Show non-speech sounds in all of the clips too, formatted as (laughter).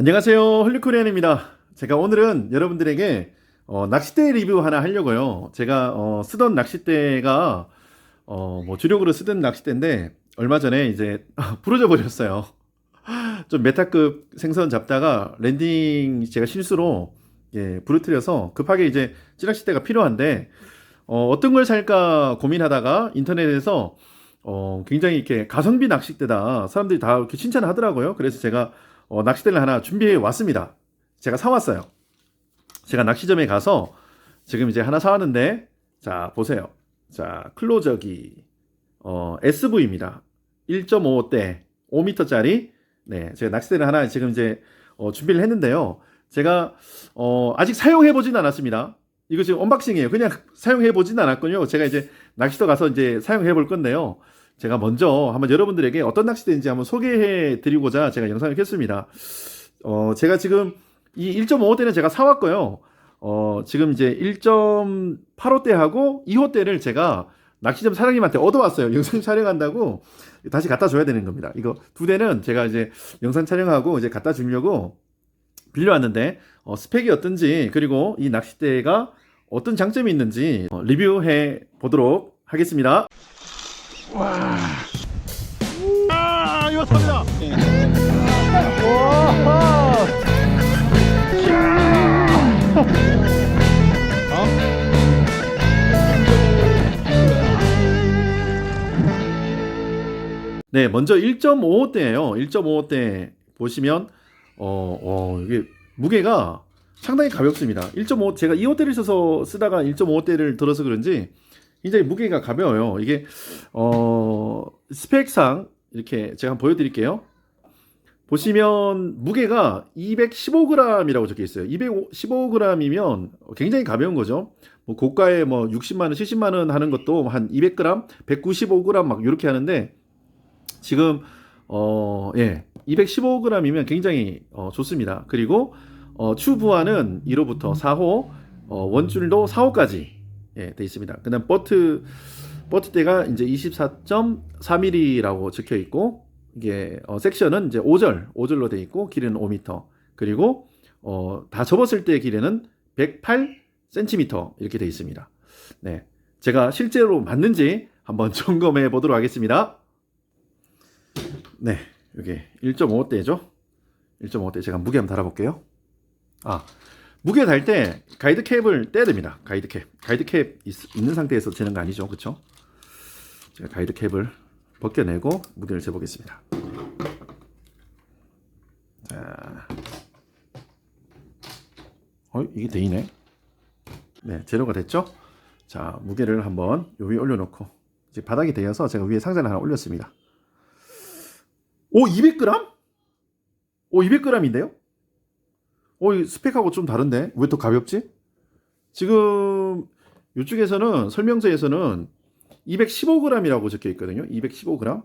안녕하세요. 헐리코리안입니다. 제가 오늘은 여러분들에게 어, 낚싯대 리뷰 하나 하려고요. 제가 어, 쓰던 낚싯대가 어, 뭐 주력으로 쓰던 낚싯대인데 얼마 전에 이제 (laughs) 부러져 버렸어요. 좀 메타급 생선 잡다가 랜딩 제가 실수로 예, 부러뜨려서 급하게 이제 찌낚싯대가 필요한데 어, 어떤 걸 살까 고민하다가 인터넷에서 어, 굉장히 이렇게 가성비 낚싯대다 사람들이 다 이렇게 칭찬을 하더라고요. 그래서 제가 어, 낚싯대를 하나 준비해 왔습니다. 제가 사왔어요. 제가 낚시점에 가서 지금 이제 하나 사왔는데, 자, 보세요. 자, 클로저기, 어, SV입니다. 1.5대, 5m짜리. 네, 제가 낚싯대를 하나 지금 이제, 어, 준비를 했는데요. 제가, 어, 아직 사용해 보진 않았습니다. 이거 지금 언박싱이에요. 그냥 사용해 보진 않았군요. 제가 이제 낚시터 가서 이제 사용해 볼 건데요. 제가 먼저 한번 여러분들에게 어떤 낚싯대인지 한번 소개해 드리고자 제가 영상을 켰습니다. 어, 제가 지금 이 1.5호대는 제가 사왔고요. 어, 지금 이제 1.85대하고 2호대를 제가 낚시점 사장님한테 얻어왔어요. 영상 촬영한다고 다시 갖다 줘야 되는 겁니다. 이거 두 대는 제가 이제 영상 촬영하고 이제 갖다 주려고 빌려왔는데 어, 스펙이 어떤지 그리고 이 낚싯대가 어떤 장점이 있는지 어, 리뷰해 보도록 하겠습니다. 아, 이거 탑니다. 네, 먼저 1.55대예요. 1.55대 보시면 어, 어, 이게 무게가 상당히 가볍습니다. 1.5 제가 2호대를 써서 쓰다가 1.5대를 들어서 그런지 굉장히 무게가 가벼워요. 이게 어, 스펙상 이렇게 제가 한번 보여드릴게요. 보시면 무게가 215g이라고 적혀 있어요. 215g이면 굉장히 가벼운 거죠. 뭐 고가에 뭐 60만 원, 70만 원 하는 것도 한 200g, 195g 막 이렇게 하는데 지금 어, 예. 215g이면 굉장히 어, 좋습니다. 그리고 어, 추부하는 1호부터 4호, 어, 원줄도 4호까지 예, 돼 있습니다. 그다음 버트 버트대가 이제 24.4mm라고 적혀 있고 이게 어, 섹션은 이제 5절, 5절로 돼 있고 길이는 5m. 그리고 어, 다 접었을 때 길이는 108cm 이렇게 돼 있습니다. 네. 제가 실제로 맞는지 한번 (laughs) 점검해 보도록 하겠습니다. 네. 이게 1.5대죠. 1.5대 제가 무게 한번 달아볼게요. 아, 무게 달 때 가이드 캡을 떼야 됩니다. 가이드 캡. 가이드 캡 있, 있는 상태에서 재는 거 아니죠. 그쵸? 제가 가이드 캡을 벗겨내고 무게를 재보겠습니다. 자, 어, 이게 데이네. 네, 재료가 됐죠? 자, 무게를 한번 요 위에 올려놓고 이제 바닥이 되어서 제가 위에 상자를 하나 올렸습니다. 오, 200g? 오, 200g인데요? 오, 이 스펙하고 좀 다른데? 왜더 가볍지? 지금 이쪽에서는 설명서에서는 215g이라고 적혀 있거든요. 215g.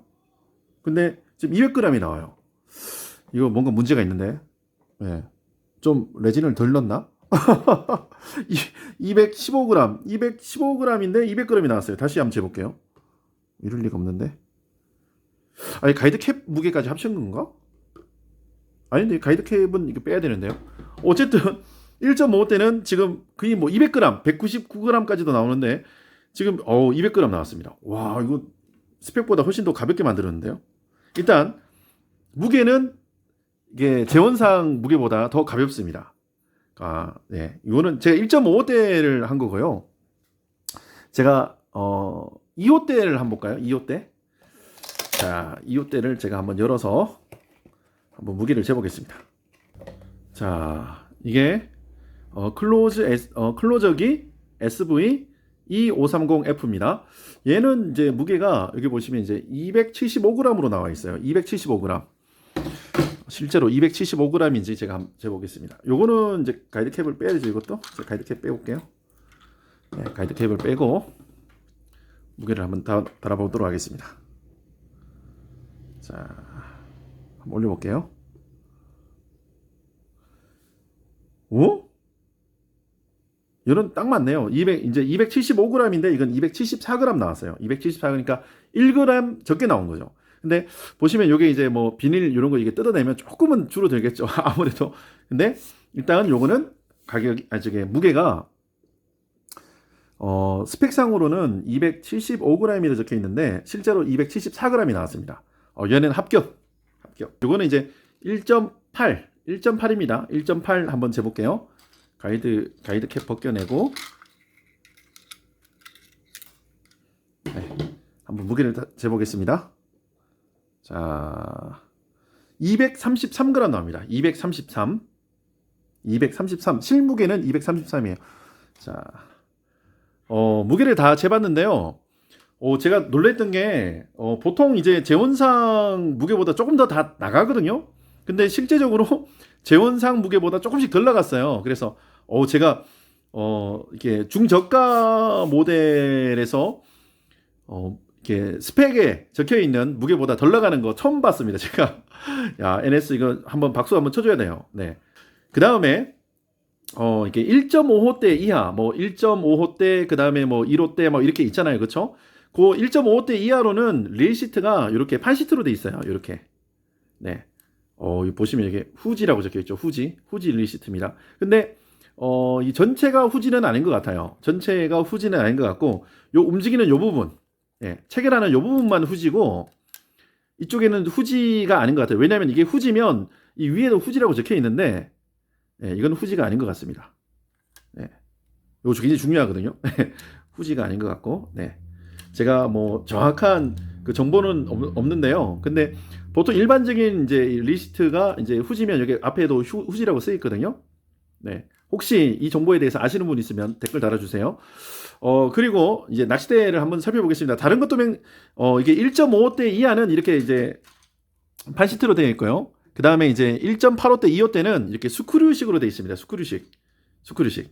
근데 지금 200g이 나와요. 이거 뭔가 문제가 있는데. 예. 좀 레진을 덜 넣나? 215g, 215g인데 200g이 나왔어요. 다시 한번 재볼게요. 이럴 리가 없는데. 아니 가이드 캡 무게까지 합친 건가? 아닌데 가이드 캡은 이거 빼야 되는데요. 어쨌든 (laughs) 1.5대는 지금 거의 뭐 200g, 199g까지도 나오는데 지금 어 200g 나왔습니다. 와 이거 스펙보다 훨씬 더 가볍게 만들었는데요. 일단 무게는 이게 재원상 무게보다 더 가볍습니다. 아, 네. 이거는 제가 1.5대를 한 거고요. 제가 어 2호대를 한번 볼까요? 2호대. 자, 2호대를 제가 한번 열어서 한번 무게를 재보겠습니다. 자, 이게 어, 클로즈 S, 어, 클로저기 SV 2530F입니다. 얘는 이제 무게가 여기 보시면 이제 275g으로 나와 있어요. 275g. 실제로 275g인지 제가 한번 재보겠습니다. 요거는 이제 가이드 캡을 빼야죠. 이것도 가이드 캡 빼볼게요. 네, 가이드 캡을 빼고 무게를 한번 다, 달아보도록 하겠습니다. 자, 한번 올려볼게요. 오? 이런 딱 맞네요. 200 이제 275g인데 이건 274g 나왔어요. 274g니까 1g 적게 나온 거죠. 근데 보시면 요게 이제 뭐 비닐 이런 거 이게 뜯어내면 조금은 줄어들겠죠. (laughs) 아무래도. 근데 일단 요거는 가격 아 저게 무게가 어 스펙상으로는 275g이라 적혀 있는데 실제로 274g이 나왔습니다. 어 얘는 합격. 합격. 요거는 이제 1.8 1.8입니다. 1.8 한번 재볼게요. 가이드 가이드 캡 벗겨내고 네, 한번 무게를 다- 재보겠습니다. 자, 233g 나옵니다. 233, 233 실무게는 233이에요. 자, 어 무게를 다 재봤는데요. 어 제가 놀랬던 게 어, 보통 이제 재원상 무게보다 조금 더 다 나가거든요. 근데 실제적으로 (laughs) 재원상 무게보다 조금씩 덜 나갔어요. 그래서 어 제가 어 이렇게 중저가 모델에서 어 이렇게 스펙에 적혀 있는 무게보다 덜 나가는 거 처음 봤습니다. 제가 (laughs) 야 NS 이거 한번 박수 한번 쳐줘야 돼요. 네. 그 다음에 어 이게 1.5호 대 이하, 뭐 1.5호 대 그 다음에 뭐 1호 대 뭐 이렇게 있잖아요, 그렇죠? 그 1.5호 대 이하로는 릴 시트가 이렇게 판 시트로 돼 있어요. 이렇게. 네. 어, 이 보시면 이게 후지라고 적혀 있죠. 후지. 후지 릴 시트입니다. 근데 어, 이 전체가 후지는 아닌 것 같아요. 전체가 후지는 아닌 것 같고 요 움직이는 요 부분. 예. 체결하는 요 부분만 후지고 이쪽에는 후지가 아닌 것 같아요. 왜냐면 이게 후지면 이 위에도 후지라고 적혀 있는데 예, 이건 후지가 아닌 것 같습니다. 예. 이거 굉장히 중요하거든요. (laughs) 후지가 아닌 것 같고, 네. 제가 뭐 정확한 그 정보는 없, 없는데요. 근데 보통 일반적인 이제 이 리스트가 이제 후지면 여기 앞에도 휴, 후지라고 쓰여 있거든요. 네. 혹시 이 정보에 대해서 아시는 분 있으면 댓글 달아주세요. 어, 그리고 이제 낚싯대를 한번 살펴보겠습니다. 다른 것도 맹, 어, 이게 1.5대 이하는 이렇게 이제 판시트로 되어 있고요. 그 다음에 이제 1.85대 2호대는 이렇게 스크류식으로 되어 있습니다. 스크류식. 스크류식.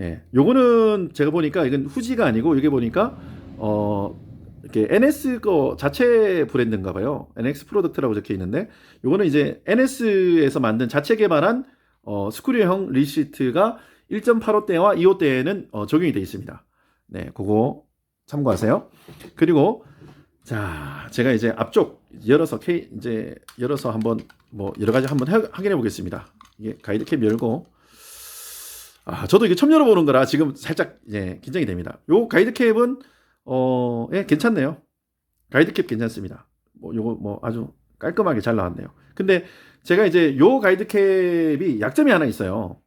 예. 요거는 제가 보니까 이건 후지가 아니고 이게 보니까 어 이렇게 NS 거 자체 브랜드인가 봐요. NX 프로덕트라고 적혀 있는데 요거는 이제 NS에서 만든 자체 개발한 어 스크류형 리시트가 1.85대와 2호대에는 어, 적용이 되어 있습니다. 네, 그거 참고하세요. 그리고 자, 제가 이제 앞쪽 열어서 K 이제 열어서 한번 뭐 여러 가지 한번 해- 확인해 보겠습니다. 이게 가이드 캡 열고 아, 저도 이게 처음 열어보는 거라 지금 살짝 예, 긴장이 됩니다. 요 가이드 캡은 어, 예, 괜찮네요. 가이드 캡 괜찮습니다. 뭐 요거 뭐 아주 깔끔하게 잘 나왔네요. 근데 제가 이제 요 가이드 캡이 약점이 하나 있어요.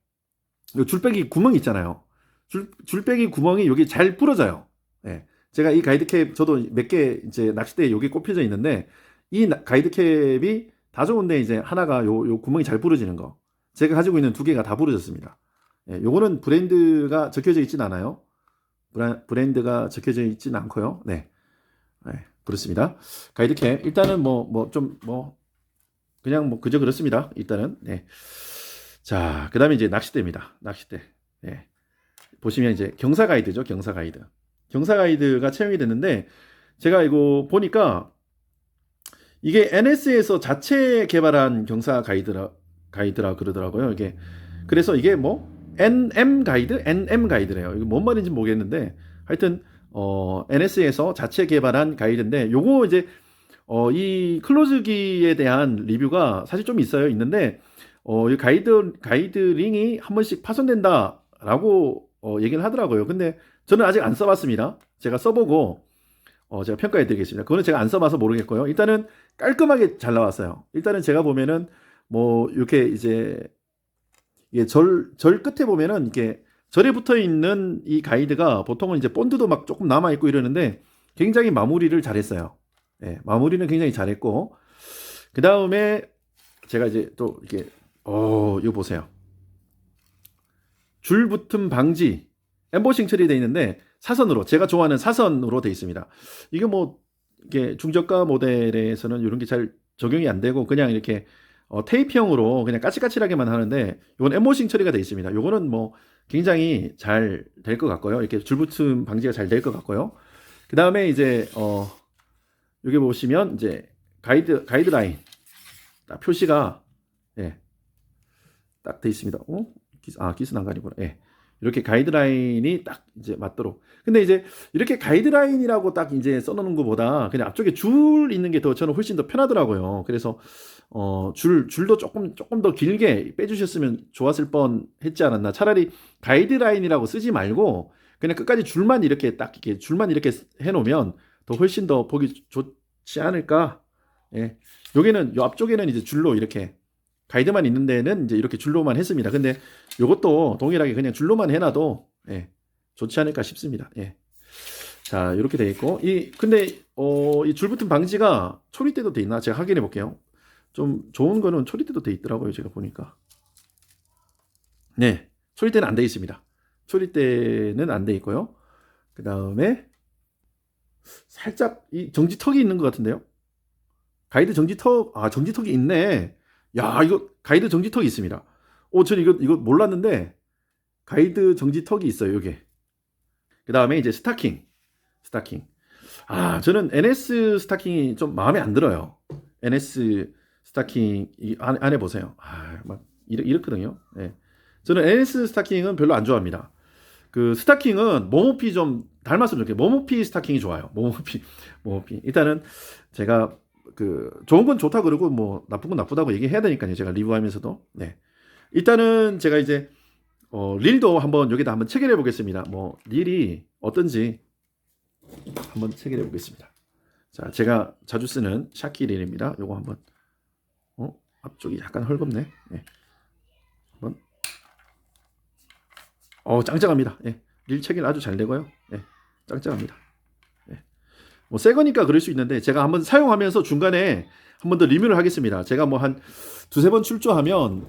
요 줄빼기 구멍이 있잖아요. 줄, 줄빼기 구멍이 여기 잘 부러져요. 예. 제가 이 가이드 캡 저도 몇 개 이제 낚싯대에 여기 꼽혀져 있는데 이 나- 가이드 캡이 다 좋은데 이제 하나가 요, 요 구멍이 잘 부러지는 거. 제가 가지고 있는 두 개가 다 부러졌습니다. 예, 요거는 브랜드가 적혀져 있진 않아요. 브랜드가 적혀져 있진 않고요. 네. 네, 그렇습니다. 가이드 캡 일단은 뭐 뭐좀뭐 그냥 뭐 그저 그렇습니다. 일단은 네. 자, 그다음에 이제 낚싯대입니다. 낚싯대. 네. 보시면 이제 경사 가이드죠. 경사 가이드. 경사 가이드가 채용이 됐는데 제가 이거 보니까 이게 NS에서 자체 개발한 경사 가이드라 가이드라 그러더라고요. 이게 그래서 이게 뭐 NM 가이드, NM 가이드래요. 이거 뭔 말인지 모르겠는데 하여튼 어 NS에서 자체 개발한 가이드인데 요거 이제 어 이 클로즈기에 대한 리뷰가 사실 좀 있어요. 있는데 어 이 가이드 가이드 링이 한 번씩 파손된다라고 어 얘기를 하더라고요. 근데 저는 아직 안 써봤습니다. 제가 써보고 어, 제가 평가해 드리겠습니다. 그거는 제가 안 써봐서 모르겠고요. 일단은 깔끔하게 잘 나왔어요. 일단은 제가 보면은 뭐 이렇게 이제 이게 절, 절 끝에 보면은 이게 절에 붙어 있는 이 가이드가 보통은 이제 본드도 막 조금 남아 있고 이러는데 굉장히 마무리를 잘했어요. 예, 마무리는 굉장히 잘했고 그 다음에 제가 이제 또 이게 어 이거 보세요. 줄 붙음 방지 엠보싱 처리되어 있는데 사선으로 제가 좋아하는 사선으로 되어 있습니다. 이게 뭐 이게 중저가 모델에서는 이런 게 잘 적용이 안 되고 그냥 이렇게 어, 테이프형으로 그냥 까칠까칠하게만 하는데 이건 엠보싱 처리가 되어 있습니다. 요거는 뭐 굉장히 잘 될 것 같고요. 이렇게 줄붙음 방지가 잘 될 것 같고요. 그 다음에 이제 어 여기 보시면 이제 가이드 가이드라인 딱 표시가 예, 딱 돼 있습니다. 어? 기스, 아 기스 난간이구나. 예. 이렇게 가이드라인이 딱 이제 맞도록. 근데 이제 이렇게 가이드라인이라고 딱 이제 써놓는 것보다 그냥 앞쪽에 줄 있는 게 더 저는 훨씬 더 편하더라고요. 그래서 어, 줄, 줄도 조금, 조금 더 길게 빼주셨으면 좋았을 뻔 했지 않았나. 차라리 가이드라인이라고 쓰지 말고 그냥 끝까지 줄만 이렇게 딱 이렇게 줄만 이렇게 해놓으면 더 훨씬 더 보기 좋지 않을까. 예. 여기는 요 앞쪽에는 이제 줄로 이렇게 가이드만 있는 데는 이제 이렇게 줄로만 했습니다. 근데 요것도 동일하게 그냥 줄로만 해놔도 예, 좋지 않을까 싶습니다. 예. 자, 이렇게 돼 있고 이 근데 어, 이 줄붙은 방지가 초리대도 돼 있나 제가 확인해 볼게요. 좀 좋은 거는 초리대도 돼 있더라고요. 제가 보니까. 네, 초리대는 안 돼 있습니다. 초리대는 안 돼 있고요. 그 다음에 살짝 이 정지턱이 있는 것 같은데요. 가이드 정지턱, 아 정지턱이 있네. 야, 이거 가이드 정지턱이 있습니다. 오, 전 이거 이거 몰랐는데 가이드 정지턱이 있어요. 여기. 그 다음에 이제 스타킹, 스타킹. 아, 저는 NS 스타킹이 좀 마음에 안 들어요. NS 스타킹 이 안, 안에 보세요. 아, 막 이렇, 이렇거든요. 예. 저는 NS 스타킹은 별로 안 좋아합니다. 그 스타킹은 모모피 좀 닮았으면 좋겠어요. 모모피 스타킹이 좋아요. 모모피, 모모피. 일단은 제가 그 좋은 건 좋다 그러고 뭐 나쁜 건 나쁘다고 얘기해야 되니까요. 제가 리뷰하면서도. 네. 일단은 제가 이제 어, 릴도 한번 여기다 한번 체결해 보겠습니다. 뭐 릴이 어떤지 한번 체결해 보겠습니다. 자, 제가 자주 쓰는 샤키 릴입니다. 요거 한번 어? 앞쪽이 약간 헐겁네. 예. 한번 어, 짱짱합니다. 예. 릴 체결 아주 잘 되고요. 예. 짱짱합니다. 예. 뭐새 거니까 그럴 수 있는데 제가 한번 사용하면서 중간에 한 번 더 리뷰를 하겠습니다. 제가 뭐 한 두세 번 출조하면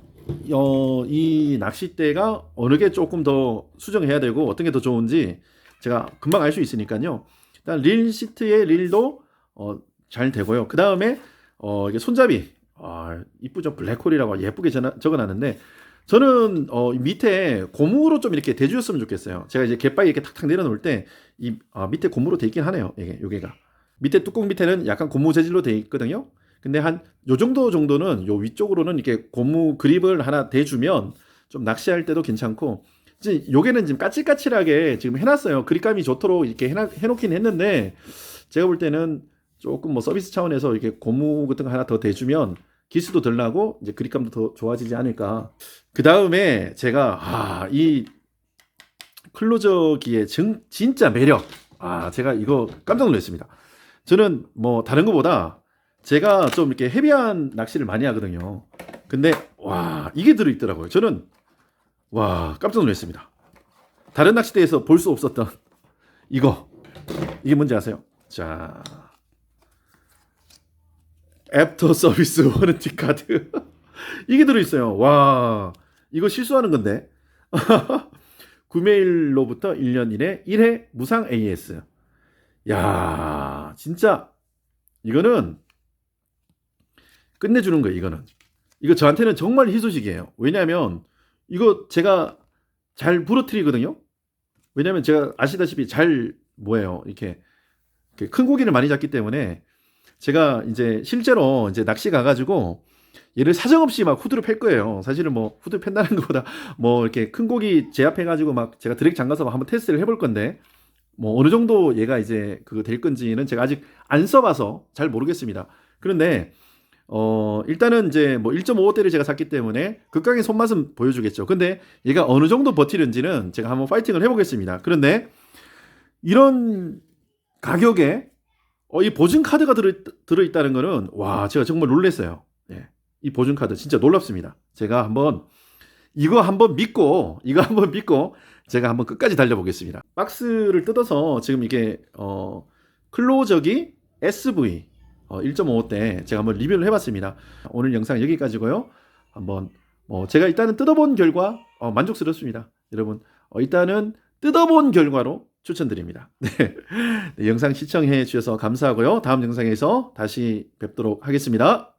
어, 이 낚싯대가 어느 게 조금 더 수정해야 되고 어떤 게 더 좋은지 제가 금방 알 수 있으니까요. 일단 릴 시트의 릴도 어, 잘 되고요. 그 다음에 어, 이게 손잡이 아, 이쁘죠 블랙홀이라고 예쁘게 적어놨는데 저는 어, 밑에 고무로 좀 이렇게 대주셨으면 좋겠어요. 제가 이제 갯바위 이렇게 탁탁 내려놓을 때 이 아, 밑에 고무로 돼 있긴 하네요. 이게 요게가 밑에 뚜껑 밑에는 약간 고무 재질로 돼 있거든요. 근데 한 요 정도 정도는 요 위쪽으로는 이렇게 고무 그립을 하나 대주면 좀 낚시할 때도 괜찮고 이제 요게는 지금 까칠까칠하게 지금 해놨어요. 그립감이 좋도록 이렇게 해놔, 해놓긴 했는데 제가 볼 때는 조금 뭐 서비스 차원에서 이렇게 고무 같은 거 하나 더 대주면 기스도 덜 나고 이제 그립감도 더 좋아지지 않을까. 그 다음에 제가 아, 이 클로저기의 정, 진짜 매력. 아, 제가 이거 깜짝 놀랐습니다. 저는 뭐 다른 것보다 제가 좀 이렇게 헤비한 낚시를 많이 하거든요. 근데 와 이게 들어있더라고요. 저는 와 깜짝 놀랐습니다. 다른 낚시대에서 볼 수 없었던 이거 이게 뭔지 아세요? 자 애프터 서비스 워런티 카드 (laughs) 이게 들어있어요. 와 이거 실수하는 건데 (laughs) 구매일로부터 1년 이내 1회 무상 AS 야 진짜 이거는 끝내주는 거예요, 이거는. 이거 저한테는 정말 희소식이에요. 왜냐하면 이거 제가 잘 부러뜨리거든요. 왜냐하면 제가 아시다시피 잘 뭐예요, 이렇게, 이렇게 큰 고기를 많이 잡기 때문에 제가 이제 실제로 이제 낚시 가가지고 얘를 사정없이 막 후드를 팰 거예요. 사실은 뭐 후드 팬다는 (laughs) 것보다 뭐 이렇게 큰 고기 제압해가지고 막 제가 드랙 잠가서 한번 테스트를 해볼 건데 뭐 어느 정도 얘가 이제 그거 될 건지는 제가 아직 안 써봐서 잘 모르겠습니다. 그런데 어, 일단은 이제 뭐 1.55대를 제가 샀기 때문에 극강의 손맛은 보여주겠죠. 근데 얘가 어느 정도 버티는지는 제가 한번 파이팅을 해보겠습니다. 그런데 이런 가격에 어, 이 보증 카드가 들어, 들어 있다는 거는 와, 제가 정말 놀랐어요. 예. 이 보증 카드 진짜 놀랍습니다. 제가 한번 이거 한번 믿고 이거 한번 믿고 제가 한번 끝까지 달려보겠습니다. 박스를 뜯어서 지금 이게 어, 클로저기 SV 어, 1.55대 제가 한번 리뷰를 해봤습니다. 오늘 영상 여기까지고요. 한번 뭐 제가 일단은 뜯어본 결과 어, 만족스럽습니다. 여러분 어, 일단은 뜯어본 결과로 추천드립니다. (laughs) 네. 네, 영상 시청해 주셔서 감사하고요. 다음 영상에서 다시 뵙도록 하겠습니다.